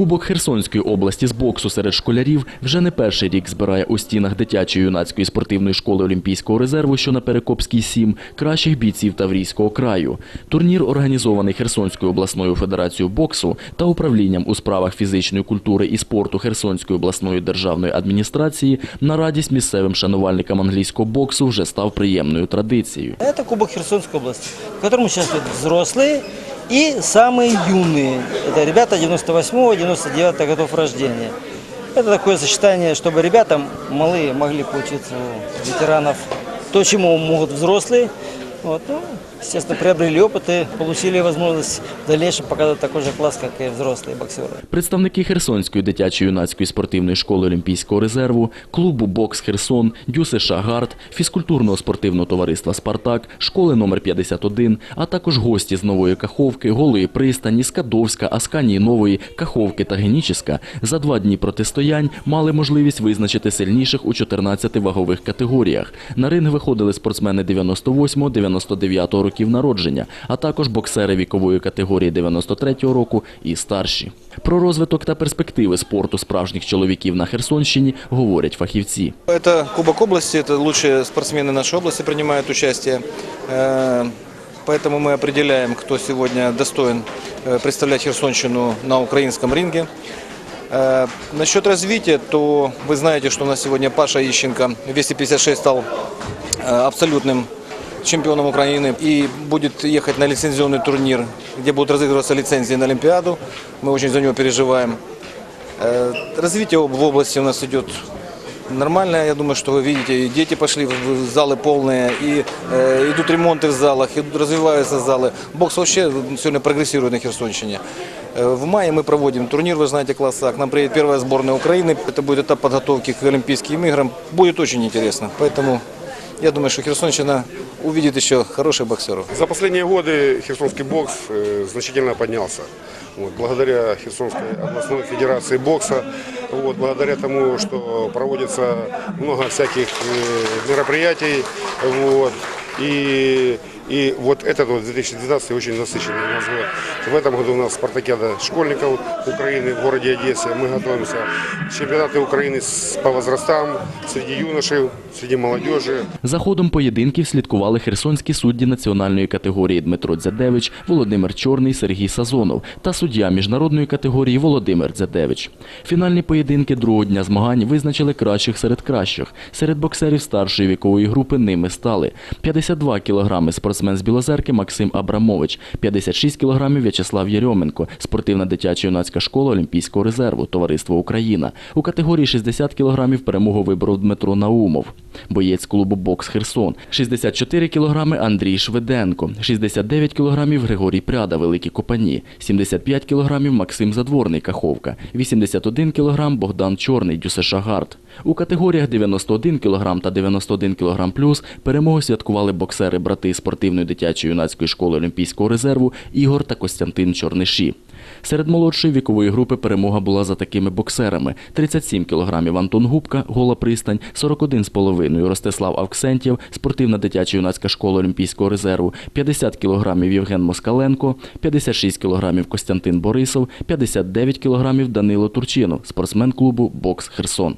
Кубок Херсонської області з боксу серед школярів вже не перший рік збирає у стінах дитячої юнацької спортивної школи Олімпійського резерву, що на Перекопській 7, кращих бійців Таврійського краю. Турнір організований Херсонською обласною федерацією боксу та управлінням у справах фізичної культури і спорту Херсонської обласної державної адміністрації на радість місцевим шанувальникам англійського боксу вже став приємною традицією. Это Кубок Херсонской области, в котором участвуют взрослые и самые юные. Это ребята 98-99 годов рождения. Это такое сочетание, чтобы ребята малые могли поучиться у ветеранов то, чему могут взрослые. Вот, ну, естественно, приобрели опыт и получили возможность в дальнейшем показывать такой же класс, как и взрослые боксеры. Представники Херсонської дитячо-юнацької спортивної школи Олімпійського резерву, клубу Бокс Херсон, Дюси Шагард, фізкультурного спортивного товариства Спартак, школи номер 51, а також гості з Нової Каховки, Голої пристані, Скадовська, Асканії Нової, Каховки та Геніческа за два дні протистоянь мали можливість визначити сильніших у 14 вагових категоріях. На ринг виходили спортсмени 98-99 років народження, а також боксери вікової категорії 93-го року і старші. Про розвиток та перспективи спорту справжніх чоловіків на Херсонщині говорять фахівці. Это Кубок области, это лучшие спортсмены нашей области принимают участие. Э, Поэтому мы определяем, кто сегодня достоин э, представлять Херсонщину на украинском ринге. Э, Насчет развития, то вы знаете, что у нас сегодня Паша Ищенко, 256 стал э, абсолютным чемпионом Украины и будет ехать на лицензионный турнир, где будут разыгрываться лицензии на Олимпиаду. Мы очень за него переживаем. Э, Развитие об- в области у нас идет нормально. Я думаю, что вы видите, и дети пошли в в залы полные, и э, идут ремонты в залах, идут, развиваются залы. Бокс вообще сегодня прогрессирует на Херсонщине. Э, В мае мы проводим турнир, вы знаете, класса А. К нам приедет первая сборная Украины. Это будет этап подготовки к Олимпийским играм. Будет очень интересно. Поэтому я думаю, что Херсонщина увидит еще хороших боксеров. За последние годы херсонский бокс э, значительно поднялся. Вот, благодаря Херсонской областной федерации бокса, вот, благодаря тому, что проводится много всяких э, мероприятий, вот, и, и вот этот вот 2012 очень насыщенный у нас год. В этом году у нас спартакиада школьников Украины в городе Одессе. Мы готовимся чемпионаты Украины с- по возрастам среди юношей, среди молодежи. За ходом поєдинків слідкували херсонські судді національної категорії Дмитро Дзядевич, Володимир Чорний, Сергій Сазонов та суддя міжнародної категорії Володимир Дзядевич. Фінальні поєдинки другого дня змагань визначили кращих серед кращих. Серед боксерів старшої вікової групи ними стали 52 кілограми спортсмен з Білозерки Максим Абрамович, 56 кілограмів В'ячеслав Єрьоменко, спортивна дитяча юнацька школа Олімпійського резерву, Товариство Україна. У категорії 60 кілограмів перемогу виборов Дмитро Наумов, боєць клубу Бокс Херсон, 64 кілограми Андрій Шведенко, 69 кілограмів Григорій Пряда, Великі Копані, 75 кілограмів Максим Задворний Каховка, 81 кілограм Богдан Чорний Дюсешагард. У категоріях 91 кілограм та 91 кілограм плюс перемогу святкували боксери брати спортивної дитячої юнацької школи Олімпійського резерву Ігор та Костянтин Чорниші. Серед молодшої вікової групи перемога була за такими боксерами: 37 кілограмів Антон Губка, Гола Пристань, 41,5 Ростислав Авксентєв, спортивна дитяча юнацька школа Олімпійського резерву, 50 кілограмів Євген Москаленко, 56 кілограмів Костянтин Борисов, 59 кілограмів Данило Турчино, спортсмен клубу Бокс Херсон.